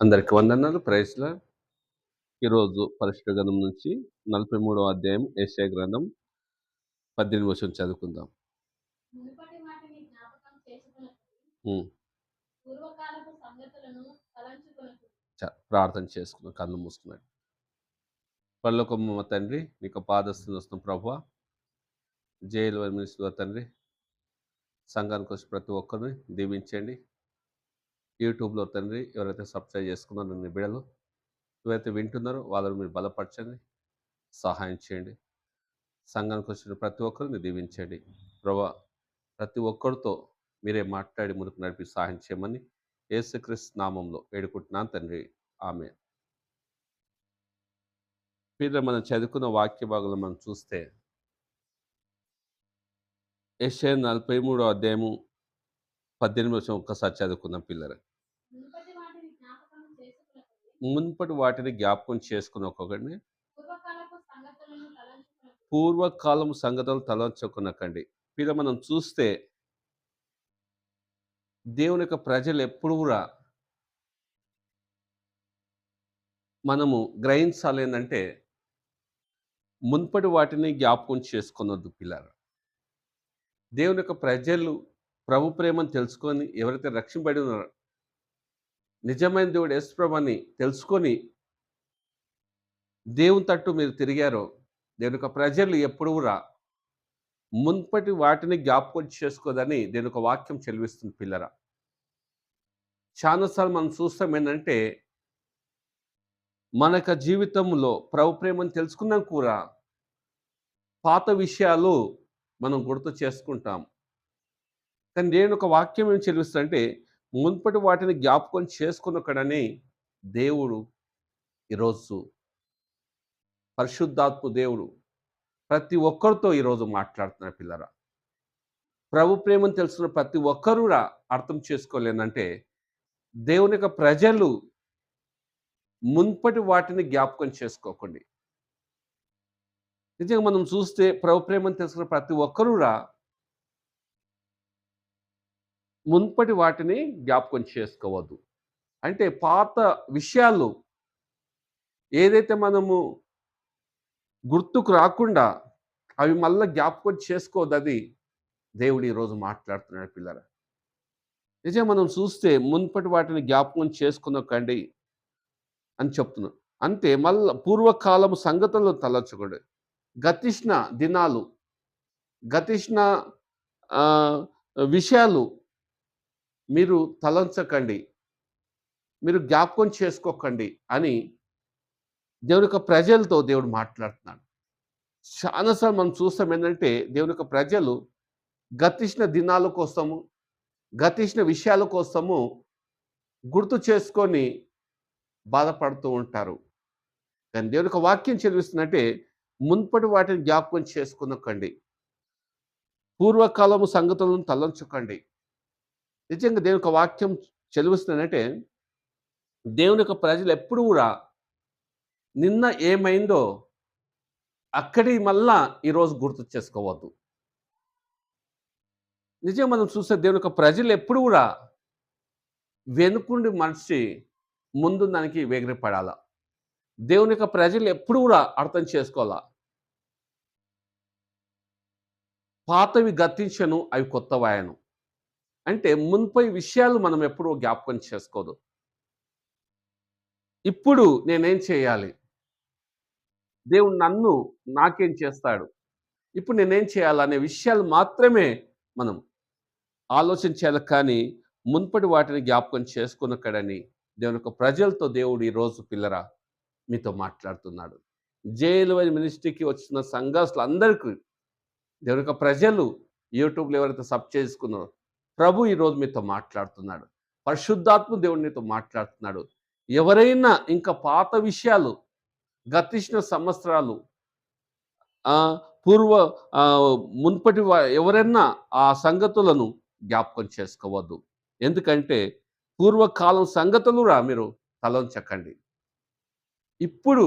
అందరికి వందనాలు. ప్రైస్లా ఈరోజు పరిశుద్ధ గ్రంథం నుంచి నలభై మూడవ అధ్యాయం ఏషియా గ్రంథం పద్దెనిమిది వచ్చిన చదువుకుందాం. ప్రార్థన చేసుకున్నాం. కళ్ళు మూసుకున్నాడు. పల్లొకమ్మ తండ్రి నీకు పాదస్తులు వస్తున్న ప్రభు జైలు మినిస్టర్ తండ్రి సంఘానికి వచ్చి ప్రతి ఒక్కరిని దీవించండి. యూట్యూబ్లో తండ్రి ఎవరైతే సబ్స్క్రైబ్ చేసుకున్నారో నీ బిడలు ఎవరైతే వింటున్నారో వాళ్ళని మీరు బలపరచండి సహాయం చేయండి. సంఘానికి వచ్చిన ప్రతి ఒక్కరిని దీవించండి. ప్రభా ప్రతి ఒక్కరితో మీరే మాట్లాడి ముందుకు నడిపి సహాయం చేయమని యేసుక్రీస్తు నామంలో వేడుకుంటున్నాను తండ్రి. ఆమె మీరు మనం చదువుకున్న వాక్య భాగంలో మనం చూస్తే ఏషియా నలభై మూడో అధ్యాయము పద్దెనిమిది వచ్చిన ఒక్కసారి చదువుకుందాం పిల్లలు మున్పటి వాటిని జ్ఞాపకం చేసుకున్న ఒక్కొక్కడిని. పూర్వకాలం సంగతులు తలంచుకునకండి పిల్ల మనం చూస్తే దేవుని యొక్క ప్రజలు ఎప్పుడు కూడా మనము గ్రహించాలి ఏంటంటే మున్పటి వాటిని జ్ఞాపకం చేసుకున్నద్దు పిల్లలు దేవుని యొక్క ప్రజలు ప్రభు ప్రేమను తెలుసుకొని ఎవరైతే రక్షింపబడి ఉన్నారో నిజమైన దేవుడు యేసుప్రభని తెలుసుకొని దేవుని తట్టు మీరు తిరిగారో నేను యొక్క ప్రజలు ఎప్పుడు కూడా మున్పటి వాటిని జ్ఞాపకం చేసుకోదని నేను ఒక వాక్యం చెలివిస్తుంది పిల్లరా. చాలాసార్లు మనం చూస్తాం ఏంటంటే మన యొక్క జీవితంలో ప్రభు ప్రేమను తెలుసుకున్నాం కూడా పాత విషయాలు మనం గుర్తు చేసుకుంటాం. కానీ నేను ఒక వాక్యం ఏం చెల్లిస్తుందంటే మున్పటి వాటిని జ్ఞాపకం చేసుకున్నక్కడని దేవుడు ఈరోజు పరిశుద్ధాత్మ దేవుడు ప్రతి ఒక్కరితో ఈరోజు మాట్లాడుతున్న పిల్లరా. ప్రభు ప్రేమను తెలుసుకున్న ప్రతి ఒక్కరు అర్థం చేసుకోలేనంటే దేవుని యొక్క ప్రజలు మున్పటి వాటిని జ్ఞాపకం చేసుకోకండి. నిజంగా మనం చూస్తే ప్రభు ప్రేమను తెలుసుకున్న ప్రతి ఒక్కరు మున్పటి వాటిని జ్ఞాపకం చేసుకోవద్దు. అంటే పాత విషయాలు ఏదైతే మనము గుర్తుకు రాకుండా అవి మళ్ళీ జ్ఞాపకం చేసుకోవద్దు అది. దేవుడు ఈరోజు మాట్లాడుతున్నాడు పిల్లల నిజం మనం చూస్తే మున్పటి వాటిని జ్ఞాపకం చేసుకున్నకండి అని చెప్తున్నాం. అంతే మళ్ళీ పూర్వకాలము సంగతులు తలచకూడదు గతిష్ణ దినాలు గతిష్ణ విషయాలు మీరు తలంచకండి. మీరు జ్ఞాపకం చేసుకోకండి అని దేవుని యొక్క ప్రజలతో దేవుడు మాట్లాడుతున్నాడు. చాలాసార్లు మనం చూస్తాం ఏంటంటే దేవుని యొక్క ప్రజలు గతించిన దినాల కోసము గతిష్ణ విషయాల కోసము గుర్తు చేసుకొని బాధపడుతూ ఉంటారు. కానీ దేవుని యొక్క వాక్యం చదివిస్తున్నట్టే మున్పటి వాటిని జ్ఞాపకం చేసుకునకండి. పూర్వకాలము సంగతులను తలంచకండి. నిజంగా దేవుని యొక్క వాక్యం చదివిస్తుందంటే దేవుని యొక్క ప్రజలు ఎప్పుడు కూడా నిన్న ఏమైందో అక్కడి మళ్ళా ఈరోజు గుర్తు చేసుకోవద్దు. నిజంగా మనం చూస్తే దేవుని యొక్క ప్రజలు ఎప్పుడు కూడా వెనుకుండి మనిషి ముందు దానికి వేగిరపడాల? దేవుని యొక్క ప్రజలు ఎప్పుడు కూడా అర్థం చేసుకోవాలా? పాతవి గతించను అవి కొత్తవాయను అంటే మున్పై విషయాలు మనం ఎప్పుడూ జ్ఞాపకం చేసుకోదు. ఇప్పుడు నేనేం చేయాలి? దేవుడు నన్ను నాకేం చేస్తాడు? ఇప్పుడు నేనేం చేయాలనే విషయాలు మాత్రమే మనం ఆలోచించాలి కానీ మున్పటి వాటిని జ్ఞాపకం చేసుకున్నక్కడని దేవుని యొక్క ప్రజలతో దేవుడు ఈరోజు పిల్లరా మీతో మాట్లాడుతున్నాడు. జైలు మినిస్ట్రీకి వచ్చిన సంఘాసులు అందరికీ దేవుని యొక్క ప్రజలు యూట్యూబ్లో ఎవరైతే సబ్ చేసుకున్నారో ప్రభు ఈరోజు మీతో మాట్లాడుతున్నాడు. పరిశుద్ధాత్మ దేవుడు నీతో మాట్లాడుతున్నాడు. ఎవరైనా ఇంకా పాత విషయాలు గతిష్ణ సంవత్సరాలు పూర్వ మున్పటి ఎవరైనా ఆ సంగతులను జ్ఞాపకం చేసుకోవద్దు. ఎందుకంటే పూర్వకాలం సంగతులు రా మీరు తలంచకండి. ఇప్పుడు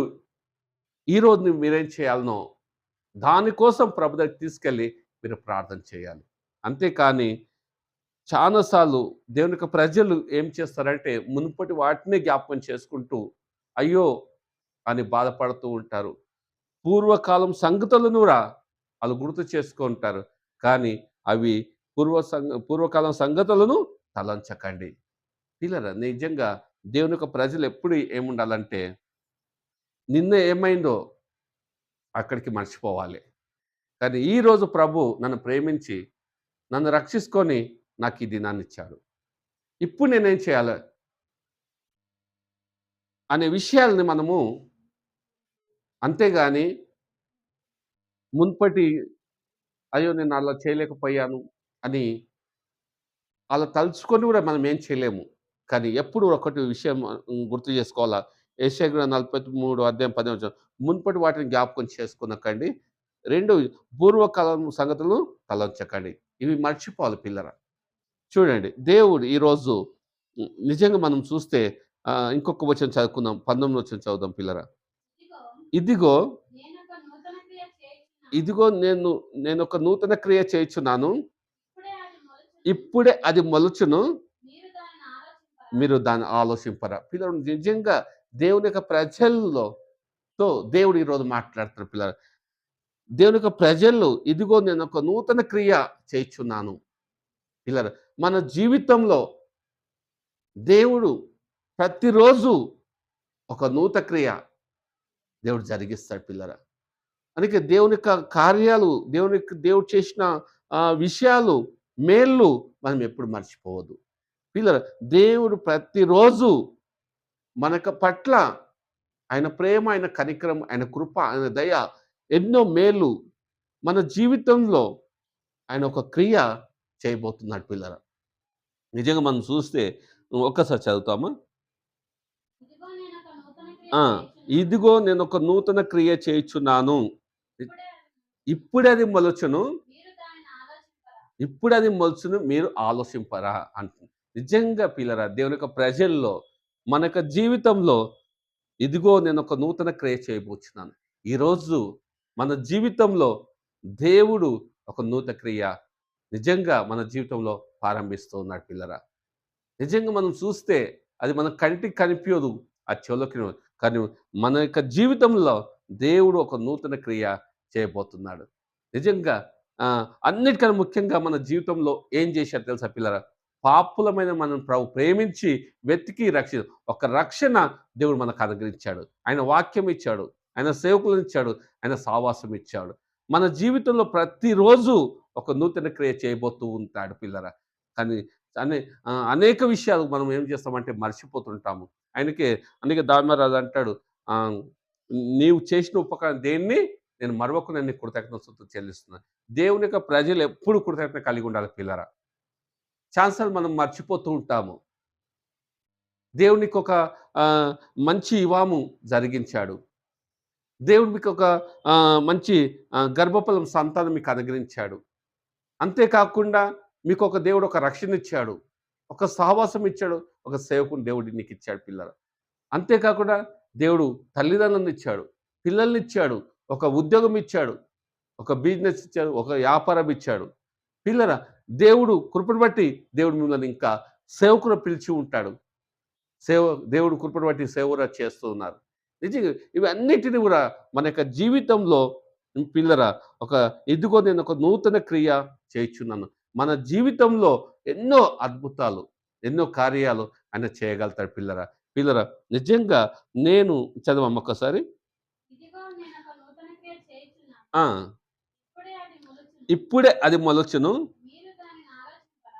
ఈరోజు మీరేం చేయాలనో దానికోసం ప్రభు దగ్గర తీసుకెళ్ళి మీరు ప్రార్థన చేయాలి. అంతేకాని చాలాసార్లు దేవుని యొక్క ప్రజలు ఏం చేస్తారంటే మునుపటి వాటినే జ్ఞాపకం చేసుకుంటూ అయ్యో అని బాధపడుతూ ఉంటారు. పూర్వకాలం సంగతులను కూడా వాళ్ళు గుర్తు చేసుకుంటారు కానీ అవి పూర్వ సంగ పూర్వకాలం సంగతులను తలంచకండి. పిల్లరా నిజంగా దేవుని యొక్క ప్రజలు ఎప్పుడు ఏముండాలంటే నిన్న ఏమైందో అక్కడికి మర్చిపోవాలి. కానీ ఈరోజు ప్రభు నన్ను ప్రేమించి నన్ను రక్షించుకొని నాకు ఈ దినాన్ని ఇచ్చాడు ఇప్పుడు నేనేం చేయాలి? అనే విషయాలని మనము అంతేగాని మున్పటి అయ్యో నేను అలా చేయలేకపోయాను అని అలా తలుచుకొని కూడా మనం ఏం చేయలేము. కానీ ఎప్పుడు ఒకటి విషయం గుర్తు చేసుకోవాలా? ఏషియా నలభై మూడు అధ్యాయం పది వచ్చిన మున్పటి వాటిని జ్ఞాపకం చేసుకునకండి. రెండు పూర్వకాలం సంగతులు తలంచకండి. ఇవి మర్చిపోవాలి పిల్లర. చూడండి దేవుడు ఈరోజు నిజంగా మనం చూస్తే ఇంకొక వచ్చిన చదువుకుందాం పంతొమ్మిది వచ్చిన చదువుదాం పిల్లరా. ఇదిగో ఇదిగో నేను నూతన క్రియ నేను ఒక నూతన క్రియ చేయుచున్నాను. ఇప్పుడే అది మొలుచును. మీరు మీరు దాన్ని ఆలోచింపరా. పిల్లలు నిజంగా దేవుని యొక్క ప్రజల్లో తో దేవుడు ఈరోజు మాట్లాడుతున్నారు పిల్లలు. దేవుని యొక్క ప్రజలు ఇదిగో నేను ఒక నూతన క్రియ చేయుచున్నాను. పిల్లలు. మన జీవితంలో దేవుడు ప్రతిరోజు ఒక నూత క్రియ దేవుడు జరిగిస్తాడు పిల్లరా. అందుకే దేవుని యొక్క కార్యాలు దేవుని దేవుడు చేసిన విషయాలు మేళ్ళు మనం ఎప్పుడు మర్చిపోవద్దు. పిల్లల దేవుడు ప్రతిరోజు మనక పట్ల ఆయన ప్రేమ ఆయన కనికరం ఆయన కృప ఆయన దయ ఎన్నో మేలు మన జీవితంలో ఆయన ఒక క్రియ చేయబోతున్నాడు పిల్లల. నిజంగా మనం చూస్తే ఒక్కసారి చదువుతామా ఇదిగో నేను ఒక నూతన క్రియ చేయుచున్నాను. ఇప్పుడే అది మొలచును? ఇప్పుడు అది మొలుచును మీరు ఆలోచింపరా. అంటుంది నిజంగా పిల్లరా దేవుని యొక్క ప్రజల్లో మన యొక్క జీవితంలో ఇదిగో నేను ఒక నూతన క్రియ చేయబోతున్నాను ఈరోజు మన జీవితంలో దేవుడు ఒక నూతన క్రియ నిజంగా మన జీవితంలో ప్రారంభిస్తూ ఉన్నాడు పిల్లరా. నిజంగా మనం చూస్తే అది మన కంటికి కనిపించదు ఆ చెవులకి కానీ మన యొక్క జీవితంలో దేవుడు ఒక నూతన క్రియ చేయబోతున్నాడు. నిజంగా అన్నిటికన్నా ముఖ్యంగా మన జీవితంలో ఏం చేశారు తెలుసా పిల్లరా? పాపులమైన మనం ప్రభు ప్రేమించి వెతికి రక్ష ఒక రక్షణ దేవుడు మనకు అనుగ్రహించాడు. ఆయన వాక్యం ఇచ్చాడు. ఆయన సేవకులను ఇచ్చాడు. ఆయన సావాసం ఇచ్చాడు. మన జీవితంలో ప్రతిరోజు ఒక నూతన క్రియ చేయబోతూ ఉంటాడు పిల్లరా. కానీ అనే అనేక విషయాలు మనం ఏం చేస్తామంటే మర్చిపోతుంటాము. ఆయనకి అందుకే దామరాజు అంటాడు నీవు చేసిన ఉపకారం దేన్ని? నేను మరొక నేను కృతజ్ఞతతో చెల్లిస్తున్నాను దేవుని యొక్క ప్రజలు ఎప్పుడు కృతజ్ఞత కలిగి ఉండాలి పిల్లరా. ఛాన్సర్ మనం మర్చిపోతూ ఉంటాము. దేవునికి ఒక మంచి ఇవాము జరిగించాడు. దేవుడు ఒక మంచి గర్భఫలం సంతానం మీకు అనుగ్రహించాడు. అంతేకాకుండా మీకు ఒక దేవుడు ఒక రక్షణ ఇచ్చాడు ఒక సహవాసం ఇచ్చాడు ఒక సేవకుని దేవుడు నీకు ఇచ్చాడు పిల్లలు. అంతేకాకుండా దేవుడు తల్లిదండ్రులను ఇచ్చాడు పిల్లల్ని ఇచ్చాడు ఒక ఉద్యోగం ఇచ్చాడు ఒక బిజినెస్ ఇచ్చాడు ఒక వ్యాపారం ఇచ్చాడు పిల్లల దేవుడు కృపను బట్టి దేవుడు మిమ్మల్ని ఇంకా సేవకును పిలిచి ఉంటాడు. సేవ దేవుడు కృపను బట్టి సేవరా చేస్తూ ఉన్నారు. నిజంగా ఇవన్నిటిని కూడా మన యొక్క జీవితంలో పిల్లర ఒక ఎదుగో నేను ఒక నూతన క్రియ చేయించున్నాను. మన జీవితంలో ఎన్నో అద్భుతాలు ఎన్నో కార్యాలు ఆయన చేయగలుగుతాడు పిల్లరా. పిల్లరా నిజంగా నేను చదవమ్మ ఒకసారి ఇదిగో నేను ఒక నూతన క్రియ చేయుచున్నాను. ఆ, ఇప్పుడే అది మొలుచును.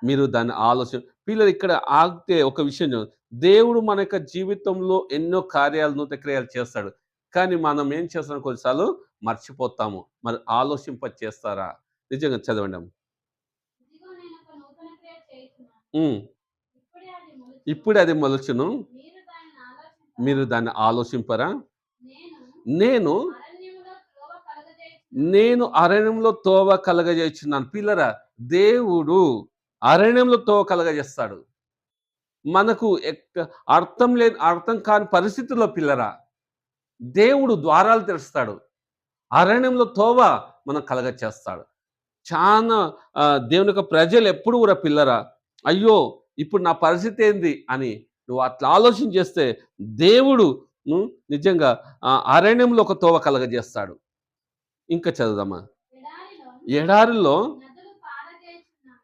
మీరు దానిని ఆలోచన పిల్లలు ఇక్కడ ఆగితే ఒక విషయం. దేవుడు మన యొక్క జీవితంలో ఎన్నో కార్యాలు నూతన క్రియలు చేస్తాడు. కానీ మనం ఏం చేస్తాం కొన్నిసార్లు? మర్చిపోతాము. మరి ఆలోచింప చేస్తారా నిజంగా చదవండి అమ్మ. ఇదిగో నేను ఒక నూతన క్రియ చేయుచున్నాను. ఉమ్, ఇప్పుడే అది మొలచును మీరు దాన్ని ఆలోచింపరా? నేను నేను అరణ్యంలో తోవ కలగజేస్తున్నాను. పిల్లరా దేవుడు అరణ్యంలో తోవ కలగజేస్తాడు. మనకు ఎక్క అర్థం లేని అర్థం కాని పరిస్థితుల్లో పిల్లరా దేవుడు ద్వారాలు తెరుస్తాడు. అరణ్యంలో తోవ మనం కలగ చేస్తాడు చాలా దేవుని యొక్క ప్రజలు ఎప్పుడు కూడా పిల్లరా అయ్యో ఇప్పుడు నా పరిస్థితి ఏంది? అని నువ్వు అట్లా ఆలోచన చేస్తే దేవుడు నిజంగా అరణ్యంలో ఒక తోవ కలగజేస్తాడు. ఇంకా చదువుదామా? ఎడారిలో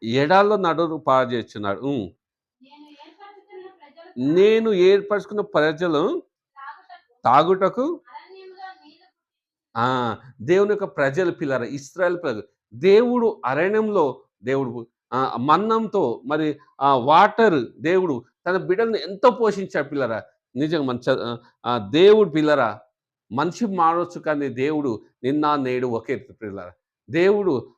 ఎడారిలో నదులు పారజేయుచున్నాను. నడురు నేను ఏర్పరచుకున్న ప్రజలు తాగుటకు దేవుని యొక్క ప్రజలు పిల్లర ఇస్రాయల్ ప్రజలు దేవుడు అరణ్యంలో దేవుడు మన్నంతో మరి ఆ వాటర్ దేవుడు తన బిడ్డలను ఎంతో పోషించాడు పిల్లరా. నిజంగా మన దేవుడు పిల్లరా మనిషి మారవచ్చు కానీ దేవుడు నిన్న నేడు ఒకే పిల్లరా. దేవుడు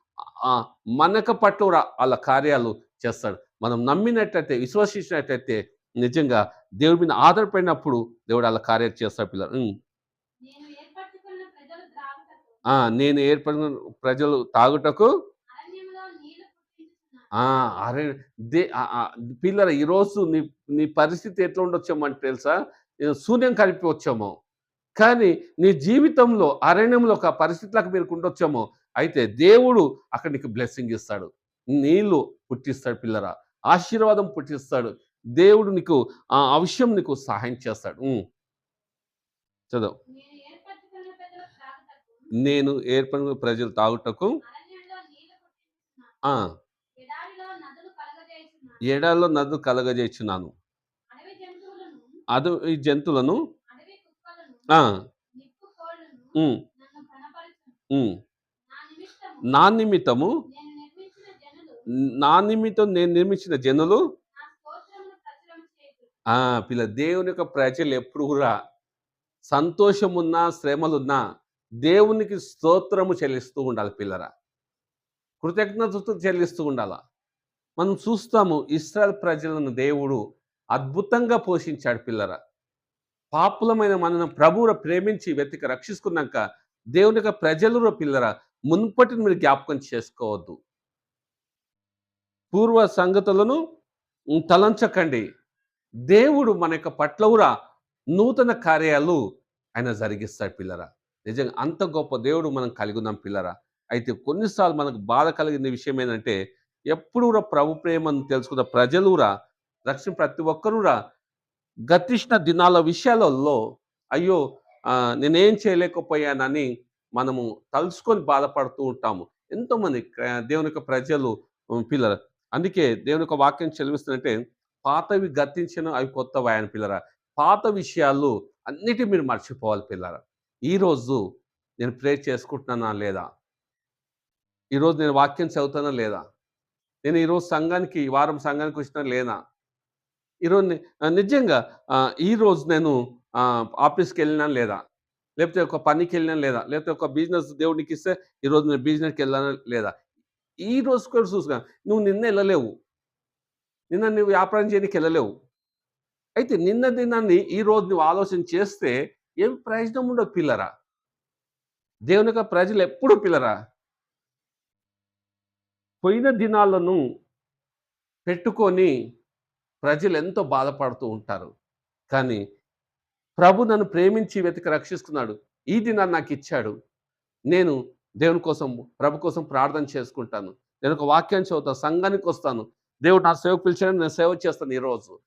మనక పట్ల వాళ్ళ కార్యాలు చేస్తాడు. మనం నమ్మినట్లయితే విశ్వసించినట్లయితే నిజంగా దేవుడి మీద ఆధారపడినప్పుడు దేవుడు వాళ్ళ కార్యాలు చేస్తాడు పిల్లలు నేను ఏర్పడిన ప్రజలు తాగుటకు అరణ్యములో నీళ్ళు పుట్టించుచున్నాను. ఆ, అరే! దే పిల్లల ఈరోజు నీ నీ పరిస్థితి ఎట్లా ఉండొచ్చామో అంటే తెలుసా? శూన్యం కలిపి వచ్చామో. కానీ నీ జీవితంలో అరణ్యంలో ఒక పరిస్థితులకు మీరు ఉండొచ్చామో అయితే దేవుడు అక్కడ నీకు బ్లెస్సింగ్ ఇస్తాడు. నీళ్ళు పుట్టిస్తాడు పిల్లరా. ఆశీర్వాదం పుట్టిస్తాడు. దేవుడు నీకు ఆ విషయం నీకు సహాయం చేస్తాడు. చదువు. నేను ఏర్పడిన ప్రజలు తాగుటకు అరణ్యంలో నీళ్ళు పుట్టించుచున్నాను. ఆ ఎడారిలో నదులు కలగజేయుచున్నాను. ఏడాల్లో నదు కలగజేస్తున్నాను అది ఈ జంతువులను. నా నిమిత్తము నా నిమిత్తం నేను నిర్మించిన జనులు పిల్ల దేవుని యొక్క ప్రజలు ఎప్పుడు కూడా సంతోషమున్నా శ్రమలున్నా దేవునికి స్తోత్రము చెల్లిస్తూ ఉండాలి పిల్లరా. కృతజ్ఞతతో చెల్లిస్తూ ఉండాల? మనం చూస్తాము ఇస్రాయల్ ప్రజలను దేవుడు అద్భుతంగా పోషించాడు పిల్లరా. పాపులమైన మనను ప్రభువును ప్రేమించి వెతికి రక్షించుకున్నాక దేవుని యొక్క ప్రజలు పిల్లరా మున్పటిని మీరు జ్ఞాపకం చేసుకోవద్దు. పూర్వ సంగతులను తలంచకండి. దేవుడు మన యొక్క పట్లవురా నూతన కార్యాలు ఆయన జరిగిస్తాడు పిల్లరా. నిజంగా అంత గొప్ప దేవుడు మనం కలిగి ఉన్నాం పిల్లరా. అయితే కొన్నిసార్లు మనకు బాధ కలిగిన విషయం ఏంటంటే ఎప్పుడు కూడా ప్రభు ప్రేమను తెలుసుకున్న ప్రజలురా రక్షణ ప్రతి ఒక్కరురా. గతిష్ణ దినాల విషయాలలో అయ్యో నేనేం చేయలేకపోయానని మనము తలుచుకొని బాధపడుతూ ఉంటాము. ఎంతోమంది దేవుని యొక్క ప్రజలు పిల్లర పిల్లలు. అందుకే దేవుని యొక్క వాక్యం చెలివిస్తుందంటే పాతవి గతించిన అవి కొత్తవి ఆయన పిల్లరా. పాత విషయాలు అన్నిటి మీరు మర్చిపోవాలి పిల్లరా. ఈరోజు నేను ప్రే చేసుకుంటున్నానా లేదా? ఈరోజు నేను వాక్యం చదువుతానా లేదా? నేను ఈరోజు సంఘానికి ఈ వారం సంఘానికి వచ్చినా లేనా? ఈరోజు నిజంగా ఈరోజు నేను ఆఫీస్కి వెళ్ళినా లేదా? లేకపోతే ఒక పనికి వెళ్ళినా లేదా? లేకపోతే ఒక బిజినెస్ దేవుడికి ఇస్తే ఈరోజు నేను బిజినెస్కి వెళ్ళానా లేదా? ఈ రోజు కూడా చూసుకున్నా నువ్వు నిన్న వెళ్ళలేవు. నిన్న నువ్వు వ్యాపారం చేయడానికి వెళ్ళలేవు. అయితే నిన్న దినాన్ని ఈ రోజు నువ్వు ఆలోచన చేస్తే ఏం ప్రయోజనం ఉండదు పిల్లరా? దేవుని యొక్క ప్రజలు ఎప్పుడు పిల్లరా? పోయిన దినాలను పెట్టుకొని ప్రజలు ఎంతో బాధపడుతూ ఉంటారు. కానీ ప్రభు నన్ను ప్రేమించి వెతికి రక్షిస్తున్నాడు. ఈ దినాన్ని నాకు ఇచ్చాడు. నేను దేవుని కోసం ప్రభు కోసం ప్రార్థన చేసుకుంటాను. నేను ఒక వాక్యం చదువుతాను. సంఘానికి వస్తాను. దేవుడు నా సేవకు పిలిచాడు నేను సేవ చేస్తాను ఈరోజు.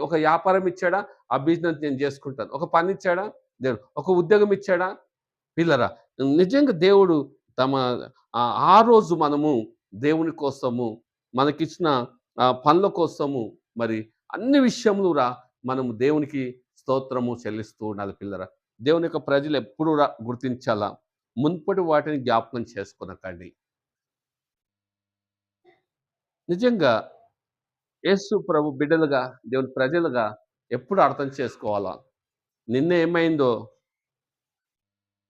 ఒక వ్యాపారం ఇచ్చాడా? ఆ బిజినెస్ నేను చేసుకుంటాను. ఒక పని ఇచ్చాడా? దేవుడు ఒక ఉద్యోగం ఇచ్చాడా? పిల్లరా నిజంగా దేవుడు తమ ఆ రోజు మనము దేవుని కోసము మనకిచ్చిన పనుల కోసము మరి అన్ని విషయములు రా మనము దేవునికి స్తోత్రము చెల్లిస్తూ ఉండాలి పిల్లరా. దేవుని యొక్క ప్రజలు ఎప్పుడు గుర్తించాలా? మున్పటి వాటిని జ్ఞాపకం చేసుకునకండి. నిజంగా యేసు ప్రభు బిడ్డలుగా దేవుని ప్రజలుగా ఎప్పుడు అర్థం చేసుకోవాలా? నిన్న ఏమైందో?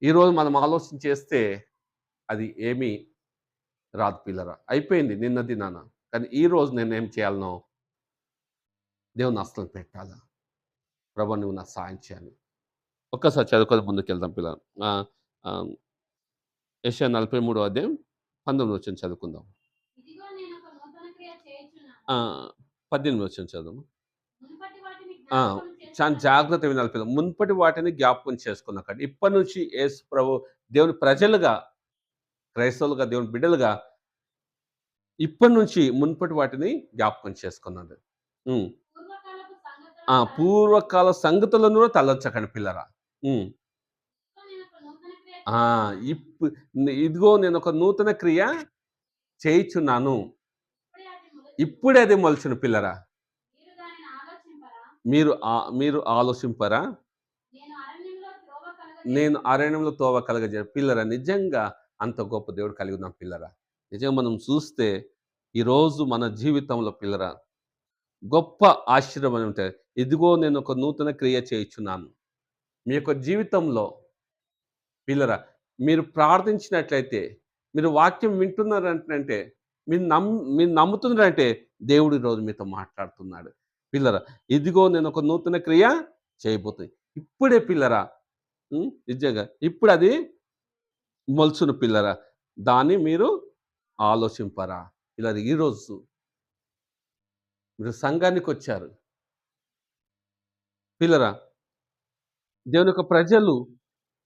ఈరోజు మనం ఆలోచన చేస్తే అది ఏమీ రాదు పిల్లరా. అయిపోయింది నిన్న. దినాన కానీ ఈ రోజు నేను ఏం చేయాలనో దేవుని అస్తలు పెట్టాలా? ప్రభు నువ్వు నా సాయం చేయాలి. ఒక్కసారి చదువుకొని ముందుకు వెళ్దాం పిల్లలు యెషయా నలభై మూడో అధ్యాయం పంతొమ్మిది వచ్చిన చదువుకుందాం. పద్దెనిమిది వచ్చిన చదువు. చాలా జాగ్రత్త వినాలి పిల్లలు. మున్పటి వాటిని జ్ఞాపకం చేసుకున్నాక ఇప్పటి నుంచి యేసు ప్రభు దేవుని ప్రజలుగా క్రైస్తవులుగా దేవుని బిడ్డలుగా ఇప్పటి నుంచి మునుపటి వాటిని జ్ఞాపకం చేసుకున్నాడు. పూర్వకాల సంగతులను కూడా తలంచకండి పిల్లరా. ఇప్పు ఇదిగో నేను ఒక నూతన క్రియ చేయిచున్నాను. ఇప్పుడే అది మొలిచిన పిల్లరా. మీరు మీరు ఆలోచింపరా. నేను అరణ్యంలో నేను అరణ్యంలో తోవ కలగజే పిల్లరా నిజంగా అంత గొప్ప దేవుడు కలిగి ఉన్నాం పిల్లరా. నిజంగా మనం చూస్తే ఈరోజు మన జీవితంలో పిల్లరా గొప్ప ఆశ్చర్యం ఉంటే ఇదిగో నేను ఒక నూతన క్రియ చేయించున్నాను. మీ యొక్క జీవితంలో పిల్లరా మీరు ప్రార్థించినట్లయితే మీరు వాక్యం వింటున్నారంటే మీరు నమ్ మీరు నమ్ముతున్నారంటే దేవుడు ఈరోజు మీతో మాట్లాడుతున్నాడు. పిల్లరా ఇదిగో నేను ఒక నూతన క్రియ చేయబోతుంది ఇప్పుడే పిల్లరా నిజంగా ఇప్పుడు అది మొలుచును పిల్లరా దాన్ని మీరు ఆలోచింపరా. ఇలా ఈరోజు మీరు సంఘానికి వచ్చారు. పిల్లరా దేవుని యొక్క ప్రజలు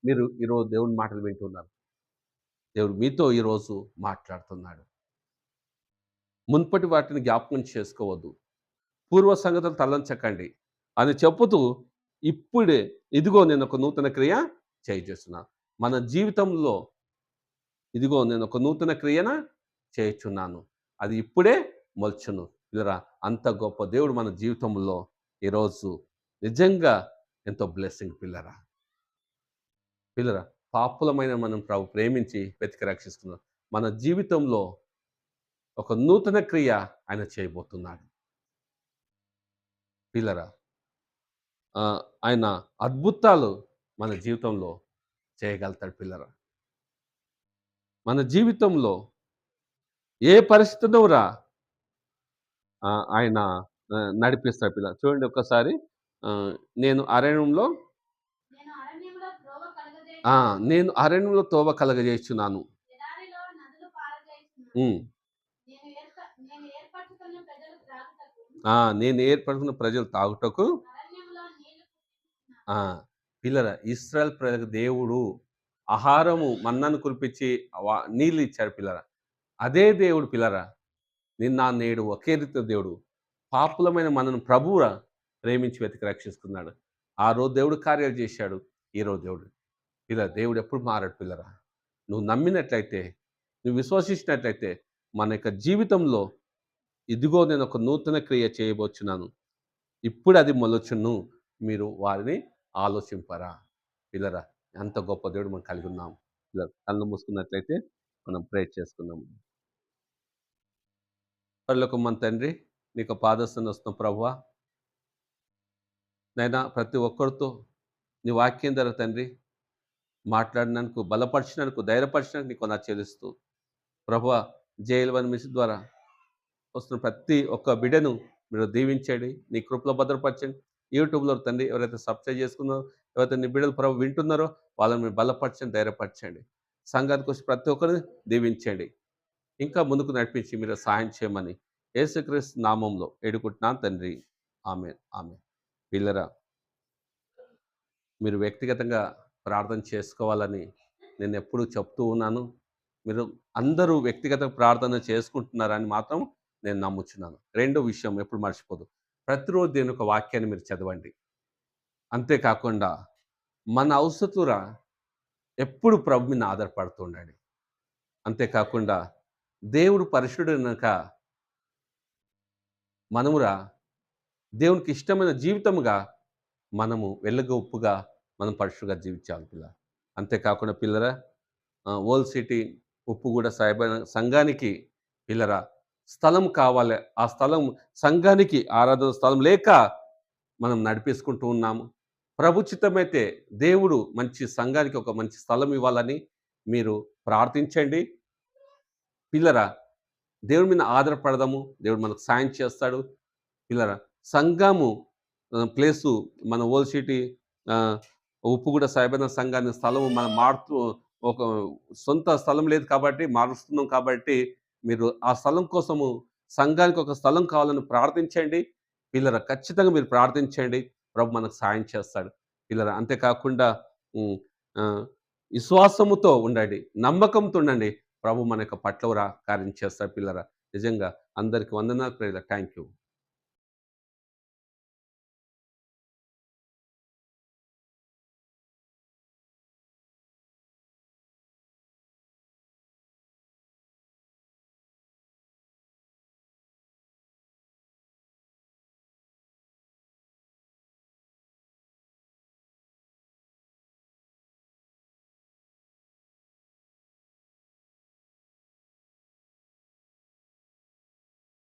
మీరు ఈరోజు దేవుని మాటలు వింటున్నారు దేవుడు మీతో ఈరోజు మాట్లాడుతున్నాడు. మున్పటి వాటిని జ్ఞాపకం చేసుకోవద్దు. పూర్వ సంగతులు తలంచకండి. అని చెప్పుతూ ఇప్పుడే ఇదిగో నేను ఒక నూతన క్రియ చేయుచున్నా మన జీవితంలో ఇదిగో నేను ఒక నూతన క్రియన చేయుచున్నాను. అది ఇప్పుడే మొల్చును. పిల్లరా అంత గొప్ప దేవుడు మన జీవితంలో ఈరోజు నిజంగా ఎంతో బ్లెస్సింగ్ పిల్లరా. పిల్లరా పాపులమైన మనం ప్రభు ప్రేమించి వెతికి రక్షిస్తున్నాం మన జీవితంలో ఒక నూతన క్రియ ఆయన చేయబోతున్నాడు. పిల్లరా ఆయన అద్భుతాలు మన జీవితంలో చేయగలుగుతాడు పిల్లరా. మన జీవితంలో ఏ పరిస్థితిలో రా? ఆయన ఆ, నడిపిస్తాడు పిల్ల. చూడండి ఒక్కసారి. నేను అరణ్యంలో నేను అరణ్యంలో తోవ కలగజేస్తున్నాను. నేను ఏర్పడుకున్న ప్రజలు తాగుటకు. పిల్లరా పిల్లల ఇస్రాయల్ ప్రజలకు దేవుడు ఆహారము మన్నను కురిపించి వా- నీళ్ళు ఇచ్చాడు పిల్లరా. అదే దేవుడు పిల్లరా. నిన్న నేడు ఒకే రీతి దేవుడు. పాపులమైన మనను ప్రభువురా ప్రేమించి వెతికి రక్షిస్తున్నాడు. ఆ రోజు దేవుడు కార్యాలు చేశాడు. ఈ రోజు దేవుడు పిల్ల దేవుడు ఎప్పుడు మారాడు పిల్లరా. నువ్వు నమ్మినట్లయితే నువ్వు విశ్వసించినట్లయితే మన యొక్క జీవితంలో ఇదిగో నేను ఒక నూతన క్రియ చేయబోచున్నాను. ఇప్పుడు అది మొలచును. మీరు వారిని ఆలోచింపరా. పిల్లరా ఎంత గొప్ప దేవుడు మనం కలిగి ఉన్నాం. ఇలా కళ్ళు మూసుకున్నట్లయితే మనం ప్రే చేసుకుందాం. పర్లకు మన తండ్రి నీకు పాదస్థానం వస్తున్నాం ప్రభువ. నైనా ప్రతి ఒక్కరితో నీ వాక్యం ధర తండ్రి మాట్లాడినందుకు బలపరిచినందుకు ధైర్యపరిచినందుకు నీకు నా చెల్లిస్తూ ప్రభువా జైలు వన్ మిస్ ద్వారా వస్తున్న ప్రతి ఒక్క బిడను మీరు దీవించండి. నీ కృపలో భద్రపరచండి. యూట్యూబ్లో తండ్రి ఎవరైతే సబ్స్క్రైబ్ చేసుకున్నారో ఎవరైతే నీ బిడ్డలు ప్రభు వింటున్నారో వాళ్ళని మీరు బలపరచండి ధైర్యపరచండి. సంఘానికి వచ్చి ప్రతి ఒక్కరిని దీవించండి. ఇంకా ముందుకు నడిపించి మీరు సహాయం చేయమని యేసుక్రీస్తు నామంలో ఎడుకుంటున్నాను తండ్రి. ఆమె ఆమె పిల్లరా మీరు వ్యక్తిగతంగా ప్రార్థన చేసుకోవాలని నేను ఎప్పుడూ చెప్తూ ఉన్నాను. మీరు అందరూ వ్యక్తిగత ప్రార్థన చేసుకుంటున్నారని మాత్రం నేను నమ్ముచున్నాను. రెండో విషయం ఎప్పుడు మర్చిపోదు. ప్రతిరోజు నేను ఒక వాక్యాన్ని మీరు చదవండి. అంతేకాకుండా మన అవసతురా ఎప్పుడు ప్రభు మీద ఆధారపడుతుండండి. అంతేకాకుండా దేవుడు పరిశుడనక మనమురా దేవునికి ఇష్టమైన జీవితముగా మనము వెలుగు ఉప్పుగా మనం పరిశుగా జీవించాలి పిల్ల. అంతేకాకుండా పిల్లరా ఓల్డ్ సిటీ ఉప్పు కూడా సంఘానికి పిల్లరా స్థలం కావాలి. ఆ స్థలం సంఘానికి ఆరాధన స్థలం లేక మనం నడిపేసుకుంటూ ఉన్నాము. ప్రభుచితమైతే దేవుడు మంచి సంఘానికి ఒక మంచి స్థలం ఇవ్వాలని మీరు ప్రార్థించండి. పిల్లరా దేవుడి మీద ఆధారపడదాము. దేవుడు మనకు సాయం చేస్తాడు. పిల్లరా సంఘము ప్లేసు మన ఓల్డ్ సిటీ ఉప్పుగూడ ఉప్పు సంఘాన్ని స్థలము మనం మారుతూ ఒక సొంత స్థలం లేదు కాబట్టి మారుస్తున్నాం కాబట్టి మీరు ఆ స్థలం కోసము సంఘానికి ఒక స్థలం కావాలని ప్రార్థించండి. పిల్లర ఖచ్చితంగా మీరు ప్రార్థించండి. ప్రభు మనకు సాయం చేస్తాడు. పిల్లరా అంతేకాకుండా విశ్వాసముతో ఉండండి నమ్మకంతో ఉండండి. ప్రభు మన యొక్క పట్లవరా కార్యం చేస్తాడు పిల్లరా. నిజంగా అందరికి వందనాలు ప్రేరణ థ్యాంక్ యూ